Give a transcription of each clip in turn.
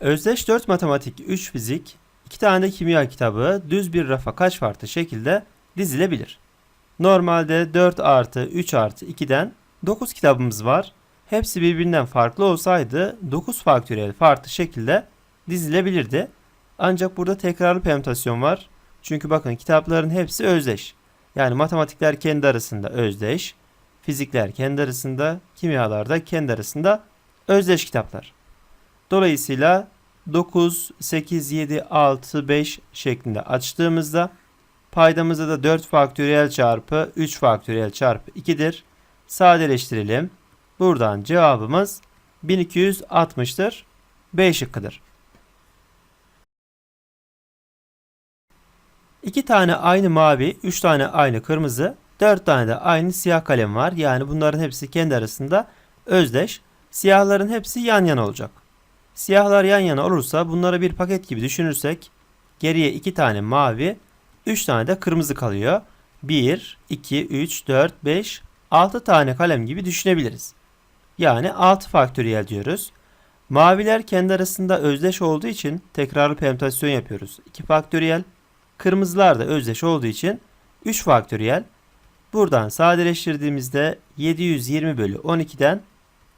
Özdeş 4 matematik, 3 fizik, 2 tane de kimya kitabı düz bir rafa kaç farklı şekilde dizilebilir? Normalde 4 artı 3 artı 2'den 9 kitabımız var. Hepsi birbirinden farklı olsaydı 9 faktöriyel farklı şekilde dizilebilirdi. Ancak burada tekrarlı permütasyon var. Çünkü bakın kitapların hepsi özdeş. Yani matematikler kendi arasında özdeş, fizikler kendi arasında, kimyalar da kendi arasında özdeş kitaplar. Dolayısıyla 9, 8, 7, 6, 5 şeklinde açtığımızda paydamızda da 4 faktöriyel çarpı 3 faktöriyel çarpı 2'dir. Sadeleştirelim. Buradan cevabımız 1260'tır. B şıkkıdır. İki tane aynı mavi, üç tane aynı kırmızı, dört tane de aynı siyah kalem var. Yani bunların hepsi kendi arasında özdeş. Siyahların hepsi yan yana olacak. Siyahlar yan yana olursa bunları bir paket gibi düşünürsek geriye iki tane mavi, üç tane de kırmızı kalıyor. 1, 2, 3, 4, 5, 6 tane kalem gibi düşünebiliriz. Yani 6 faktöriyel diyoruz. Maviler kendi arasında özdeş olduğu için tekrarlı permütasyon yapıyoruz. 2 faktöriyel. Kırmızılar da özdeş olduğu için 3 faktöriyel. Buradan sadeleştirdiğimizde 720 bölü 12'den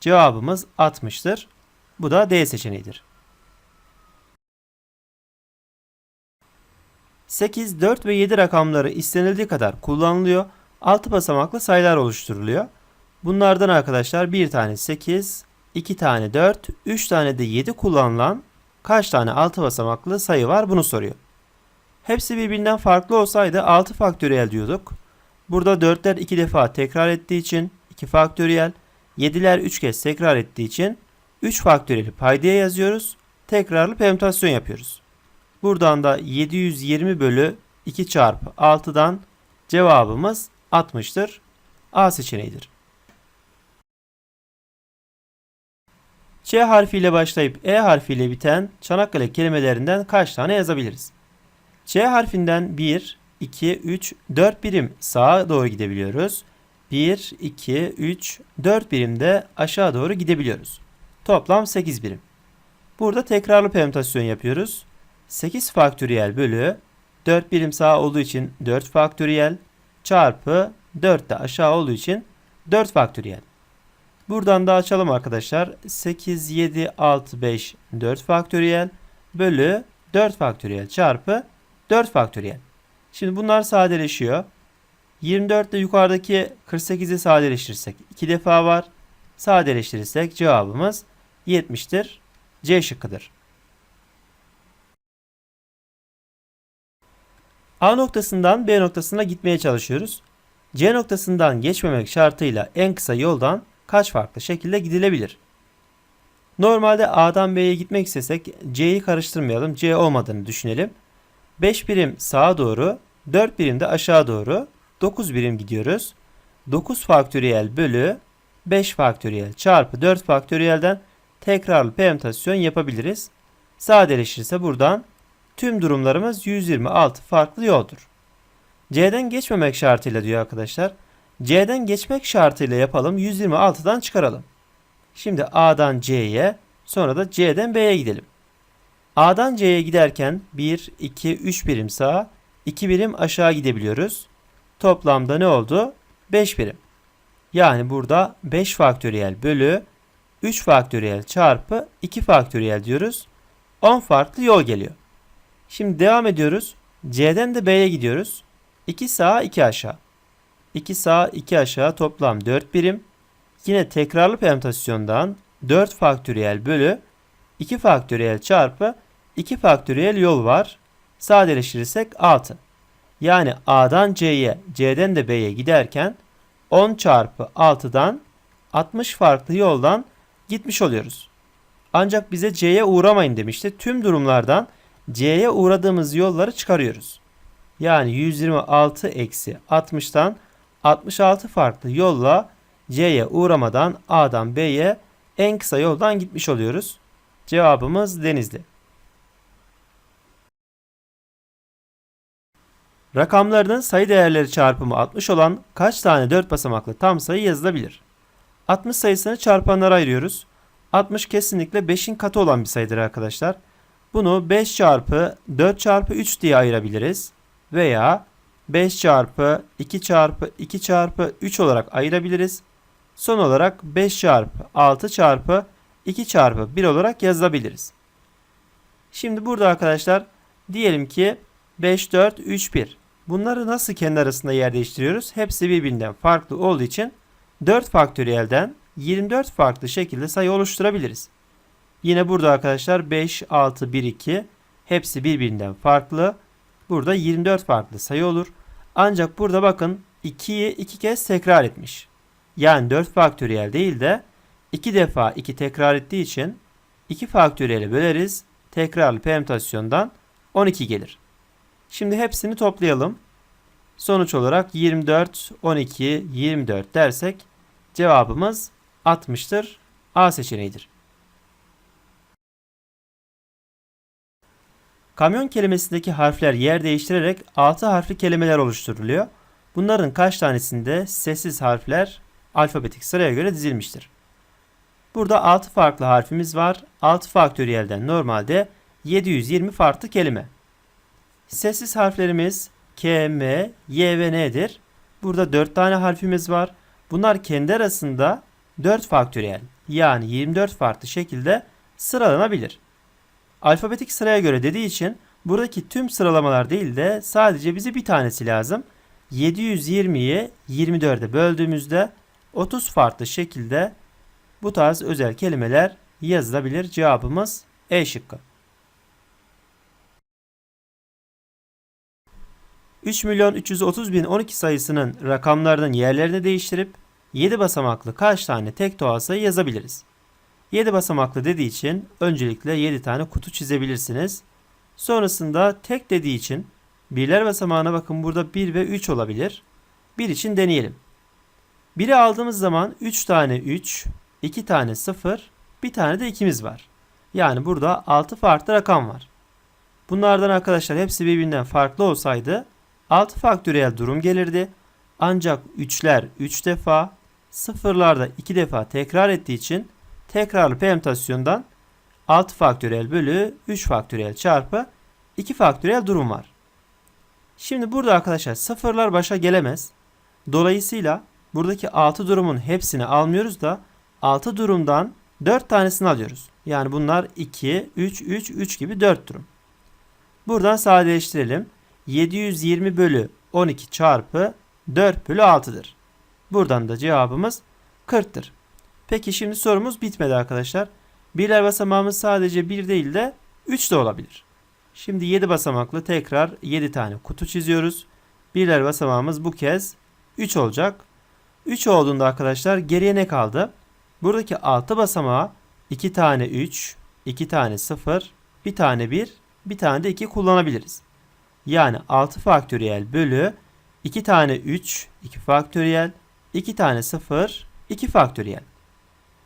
cevabımız 60'tır. Bu da D seçeneğidir. 8, 4 ve 7 rakamları istenildiği kadar kullanılıyor. 6 basamaklı sayılar oluşturuluyor. Bunlardan arkadaşlar bir tane 8, 2 tane 4, 3 tane de 7 kullanılan kaç tane 6 basamaklı sayı var bunu soruyor. Hepsi birbirinden farklı olsaydı 6 faktöriyel diyorduk. Burada 4'ler 2 defa tekrar ettiği için 2 faktöriyel, 7'ler 3 kez tekrar ettiği için 3 faktöriyeli paydaya yazıyoruz. Tekrarlı permütasyon yapıyoruz. Buradan da 720 bölü 2 çarpı 6'dan cevabımız 60'tır. A seçeneğidir. Ç harfiyle başlayıp E harfiyle biten Çanakkale kelimelerinden kaç tane yazabiliriz? Ç harfinden 1, 2, 3, 4 birim sağa doğru gidebiliyoruz. 1, 2, 3, 4 birim de aşağı doğru gidebiliyoruz. Toplam 8 birim. Burada tekrarlı permütasyon yapıyoruz. 8 faktöriyel bölü 4 birim sağ olduğu için 4 faktöriyel çarpı 4 de aşağı olduğu için 4 faktöriyel. Buradan da açalım arkadaşlar. 8, 7, 6, 5, 4 faktöriyel bölü 4 faktöriyel çarpı 4 faktöriyel. Şimdi bunlar sadeleşiyor. 24 ile yukarıdaki 48'i sadeleştirirsek 2 defa var. Sadeleştirirsek cevabımız 70'tir. C şıkkıdır. A noktasından B noktasına gitmeye çalışıyoruz. C noktasından geçmemek şartıyla en kısa yoldan kaç farklı şekilde gidilebilir? Normalde A'dan B'ye gitmek istesek C'yi karıştırmayalım. C olmadığını düşünelim. 5 birim sağa doğru, 4 birim de aşağı doğru 9 birim gidiyoruz. 9 faktöriyel bölü 5 faktöriyel çarpı 4 faktöriyelden tekrarlı permütasyon yapabiliriz. Sadeleşirse buradan tüm durumlarımız 126 farklı yoldur. C'den geçmemek şartıyla diyor arkadaşlar. C'den geçmek şartıyla yapalım. 126'dan çıkaralım. Şimdi A'dan C'ye sonra da C'den B'ye gidelim. A'dan C'ye giderken 1, 2, 3 birim sağa, 2 birim aşağı gidebiliyoruz. Toplamda ne oldu? 5 birim. Yani burada 5 faktöriyel bölü 3 faktöriyel çarpı 2 faktöriyel diyoruz. 10 farklı yol geliyor. Şimdi devam ediyoruz. C'den de B'ye gidiyoruz. 2 sağa 2 aşağı. 2 sağa 2 aşağı toplam 4 birim. Yine tekrarlı permütasyondan 4 faktöriyel bölü 2 faktöriyel çarpı 2 faktöriyel yol var. Sadeleştirirsek 6. Yani A'dan C'ye, C'den de B'ye giderken 10 çarpı 6'dan 60 farklı yoldan gitmiş oluyoruz. Ancak bize C'ye uğramayın demişti. Tüm durumlardan C'ye uğradığımız yolları çıkarıyoruz. Yani 126 eksi 60'tan 66 farklı yolla C'ye uğramadan A'dan B'ye en kısa yoldan gitmiş oluyoruz. Cevabımız Denizli. Rakamlarının sayı değerleri çarpımı 60 olan kaç tane 4 basamaklı tam sayı yazılabilir? 60 sayısını çarpanlara ayırıyoruz. 60 kesinlikle 5'in katı olan bir sayıdır arkadaşlar. Bunu 5 çarpı 4 çarpı 3 diye ayırabiliriz. Veya 5 çarpı 2 çarpı 2 çarpı 3 olarak ayırabiliriz. Son olarak 5 çarpı 6 çarpı 2 çarpı 1 olarak yazabiliriz. Şimdi burada arkadaşlar diyelim ki 5, 4, 3, 1. Bunları nasıl kendi arasında yer değiştiriyoruz? Hepsi birbirinden farklı olduğu için 4 faktöriyelden 24 farklı şekilde sayı oluşturabiliriz. Yine burada arkadaşlar 5, 6, 1, 2 hepsi birbirinden farklı. Burada 24 farklı sayı olur. Ancak burada bakın 2'yi 2 kez tekrar etmiş. Yani 4 faktöriyel değil de 2 defa 2 tekrar ettiği için 2 faktöriyeli böleriz. Tekrarlı permütasyondan 12 gelir. Şimdi hepsini toplayalım. Sonuç olarak 24, 12, 24 dersek cevabımız 60'tır. A seçeneğidir. Kamyon kelimesindeki harfler yer değiştirerek 6 harfli kelimeler oluşturuluyor. Bunların kaç tanesinde sessiz harfler alfabetik sıraya göre dizilmiştir. Burada 6 farklı harfimiz var. 6 faktöriyelden normalde 720 farklı kelime. Sessiz harflerimiz K, M, Y ve N'dir. Burada 4 tane harfimiz var. Bunlar kendi arasında 4 faktöriyel yani 24 farklı şekilde sıralanabilir. Alfabetik sıraya göre dediği için buradaki tüm sıralamalar değil de sadece bize bir tanesi lazım. 720'yi 24'e böldüğümüzde 30 farklı şekilde bu tarz özel kelimeler yazılabilir. Cevabımız E şıkkı. 3 milyon 330 bin 12 sayısının rakamlarının yerlerini değiştirip 7 basamaklı kaç tane tek doğal sayı yazabiliriz? 7 basamaklı dediği için öncelikle 7 tane kutu çizebilirsiniz. Sonrasında tek dediği için birler basamağına bakın burada 1 ve 3 olabilir. 1 için deneyelim. 1'i aldığımız zaman 3 tane 3, 2 tane 0, bir tane de 2'miz var. Yani burada 6 farklı rakam var. Bunlardan arkadaşlar hepsi birbirinden farklı olsaydı 6 faktöriyel durum gelirdi. Ancak 3'ler 3 defa, sıfırlar da 2 defa tekrar ettiği için tekrarlı permütasyondan 6 faktöriyel bölü 3 faktöriyel çarpı 2 faktöriyel durum var. Şimdi burada arkadaşlar sıfırlar başa gelemez. Dolayısıyla buradaki 6 durumun hepsini almıyoruz da 6 durumdan 4 tanesini alıyoruz. Yani bunlar 2, 3, 3, 3 gibi 4 durum. Buradan sadeleştirelim. 720 bölü 12 çarpı 4 bölü 6'dır. Buradan da cevabımız 40'tır. Peki şimdi sorumuz bitmedi arkadaşlar. Birler basamağımız sadece 1 değil de 3 de olabilir. Şimdi 7 basamaklı tekrar 7 tane kutu çiziyoruz. Birler basamağımız bu kez 3 olacak. 3 olduğunda arkadaşlar geriye ne kaldı? Buradaki 6 basamağa 2 tane 3, 2 tane 0, 1 tane 1, bir tane de 2 kullanabiliriz. Yani 6 faktöriyel bölü 2 tane 3, 2 faktöriyel, 2 tane 0, 2 faktöriyel.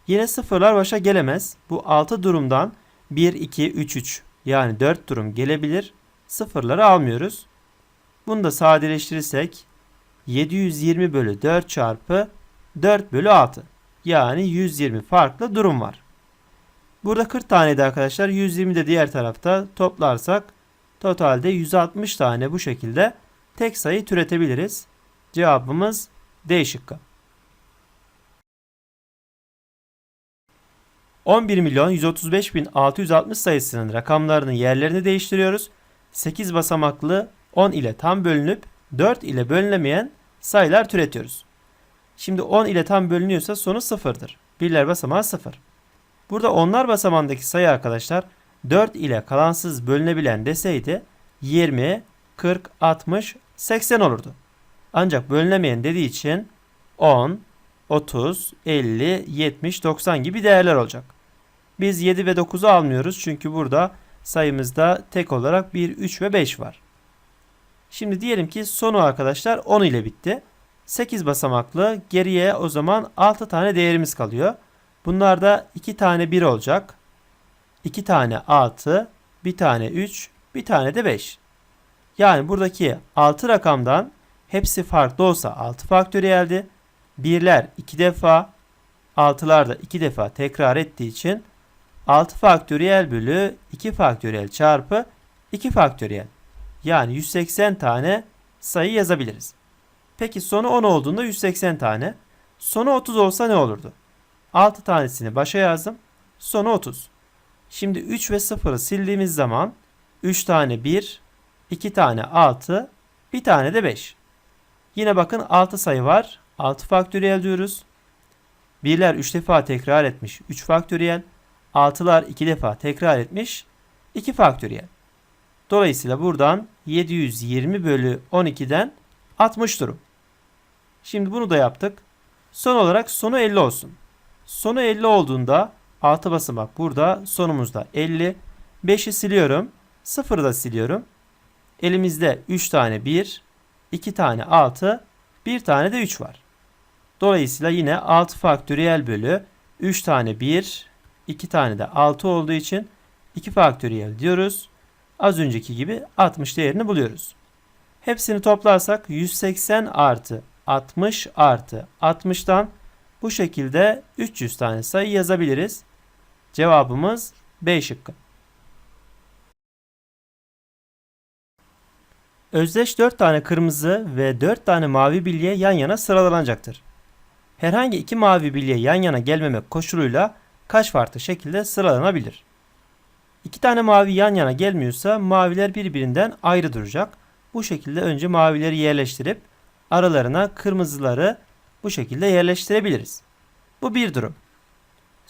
Yine sıfırlar başa gelemez. Bu 6 durumdan 1, 2, 3, 3 yani 4 durum gelebilir. Sıfırları almıyoruz. Bunu da sadeleştirirsek 720 bölü 4 çarpı 4 bölü 6. Yani 120 farklı durum var. Burada 40 taneydi arkadaşlar. 120 de diğer tarafta toplarsak totalde 160 tane bu şekilde tek sayı türetebiliriz. Cevabımız D şıkkı. 11 milyon 135 bin 660 sayısının rakamlarının yerlerini değiştiriyoruz. 8 basamaklı 10 ile tam bölünüp 4 ile bölünemeyen sayılar türetiyoruz. Şimdi 10 ile tam bölünüyorsa sonu sıfırdır. Birler basamağı 0. Burada onlar basamağındaki sayı arkadaşlar 4 ile kalansız bölünebilen deseydi 20, 40, 60, 80 olurdu. Ancak bölünemeyen dediği için 10, 30, 50, 70, 90 gibi değerler olacak. Biz 7 ve 9'u almıyoruz çünkü burada sayımızda tek olarak 1, 3 ve 5 var. Şimdi diyelim ki sonu arkadaşlar 10 ile bitti. 8 basamaklı geriye o zaman 6 tane değerimiz kalıyor. Bunlarda 2 tane 1 olacak. 2 tane 6, 1 tane 3, 1 tane de 5. Yani buradaki 6 rakamdan hepsi farklı olsa 6 faktöriyeldi. Birler 2 defa, 6'lar da 2 defa tekrar ettiği için 6 faktöriyel bölü 2 faktöriyel çarpı 2 faktöriyel. Yani 180 tane sayı yazabiliriz. Peki sonu 10 olduğunda 180 tane. Sonu 30 olsa ne olurdu? 6 tanesini başa yazdım. Sonu 30. Şimdi 3 ve 0'ı sildiğimiz zaman 3 tane 1, 2 tane 6, bir tane de 5. Yine bakın 6 sayı var. 6 faktöriyel diyoruz. Birler 3 defa tekrar etmiş. 3 faktöriyel. 6'lar 2 defa tekrar etmiş. 2 faktöriyel. Dolayısıyla buradan 720 bölü 12'den 60 durum. Şimdi bunu da yaptık. Son olarak sonu 50 olsun. Sonu 50 olduğunda 6 basamak burada. Sonumuzda 50. 5'i siliyorum. 0'ı da siliyorum. Elimizde 3 tane 1, 2 tane 6, 1 tane de 3 var. Dolayısıyla yine 6 faktöriyel bölü 3 tane 1, 2 tane de 6 olduğu için 2 faktöriyel diyoruz. Az önceki gibi 60 değerini buluyoruz. Hepsini toplarsak 180 artı 60 artı 60'tan bu şekilde 300 tane sayı yazabiliriz. Cevabımız B şıkkı. Özdeş 4 tane kırmızı ve 4 tane mavi bilye yan yana sıralanacaktır. Herhangi iki mavi bilye yan yana gelmemek koşuluyla kaç farklı şekilde sıralanabilir? İki tane mavi yan yana gelmiyorsa maviler birbirinden ayrı duracak. Bu şekilde önce mavileri yerleştirip aralarına kırmızıları bu şekilde yerleştirebiliriz. Bu bir durum.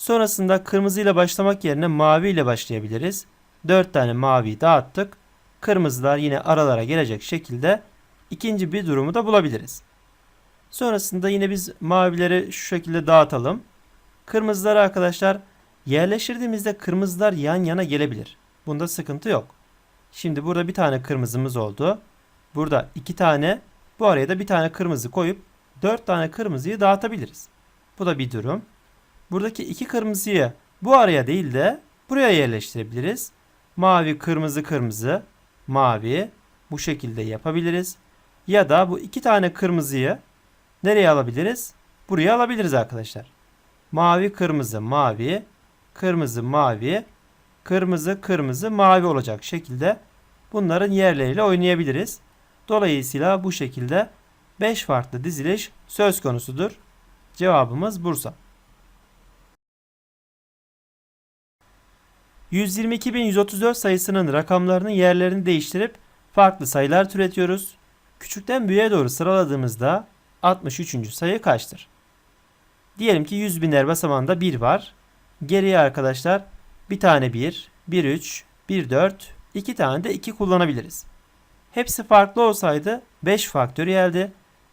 Sonrasında kırmızıyla başlamak yerine mavi ile başlayabiliriz. 4 tane mavi dağıttık. Kırmızılar yine aralara gelecek şekilde ikinci bir durumu da bulabiliriz. Sonrasında yine biz mavileri şu şekilde dağıtalım. Kırmızıları arkadaşlar yerleştirdiğimizde kırmızılar yan yana gelebilir. Bunda sıkıntı yok. Şimdi burada bir tane kırmızımız oldu. Burada iki tane bu araya da bir tane kırmızı koyup dört tane kırmızıyı dağıtabiliriz. Bu da bir durum. Buradaki iki kırmızıyı bu araya değil de buraya yerleştirebiliriz. Mavi, kırmızı, kırmızı, mavi bu şekilde yapabiliriz. Ya da bu iki tane kırmızıyı nereye alabiliriz? Buraya alabiliriz arkadaşlar. Mavi, kırmızı, mavi, kırmızı, mavi, kırmızı, kırmızı, mavi olacak şekilde bunların yerleriyle oynayabiliriz. Dolayısıyla bu şekilde 5 farklı diziliş söz konusudur. Cevabımız Bursa. 122.134 sayısının rakamlarının yerlerini değiştirip farklı sayılar türetiyoruz. Küçükten büyüğe doğru sıraladığımızda 63. sayı kaçtır? Diyelim ki 100 biner basamağında 1 var. Geriye arkadaşlar bir tane 1, 1 3, 1 4, 2 tane de 2 kullanabiliriz. Hepsi farklı olsaydı 5 faktöriyeldi.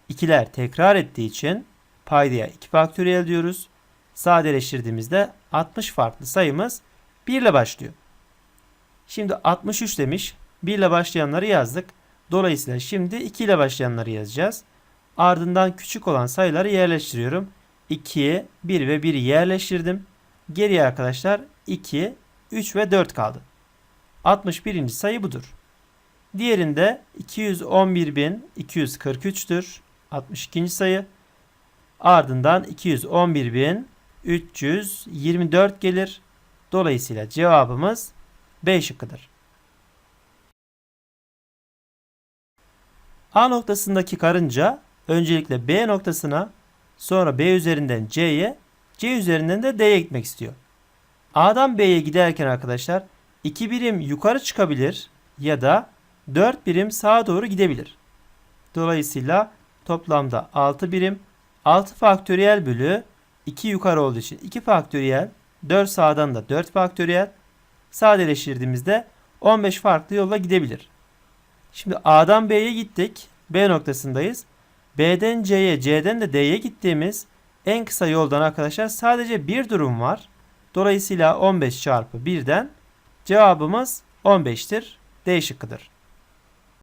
İkiler tekrar ettiği için paydaya 2 faktöriyel diyoruz. Sadeleştirdiğimizde 60 farklı sayımız 1 ile başlıyor. Şimdi 63 demiş. 1 ile başlayanları yazdık. Dolayısıyla şimdi 2 ile başlayanları yazacağız. Ardından küçük olan sayıları yerleştiriyorum. 2, 1 ve 1'i yerleştirdim. Geriye arkadaşlar 2, 3 ve 4 kaldı. 61. sayı budur. Diğerinde 211.243'tür. 62. sayı. Ardından 211.324 gelir. Dolayısıyla cevabımız B şıkkıdır. A noktasındaki karınca öncelikle B noktasına sonra B üzerinden C'ye C üzerinden de D'ye gitmek istiyor. A'dan B'ye giderken arkadaşlar 2 birim yukarı çıkabilir ya da 4 birim sağa doğru gidebilir. Dolayısıyla toplamda 6 birim 6 faktöriyel bölü 2 yukarı olduğu için 2 faktöriyel 4 sağdan da 4 faktöriyel sadeleştirdiğimizde 15 farklı yolla gidebilir. Şimdi A'dan B'ye gittik. B noktasındayız. B'den C'ye, C'den de D'ye gittiğimiz en kısa yoldan arkadaşlar sadece bir durum var. Dolayısıyla 15 çarpı 1'den cevabımız 15'tir. D şıkkıdır.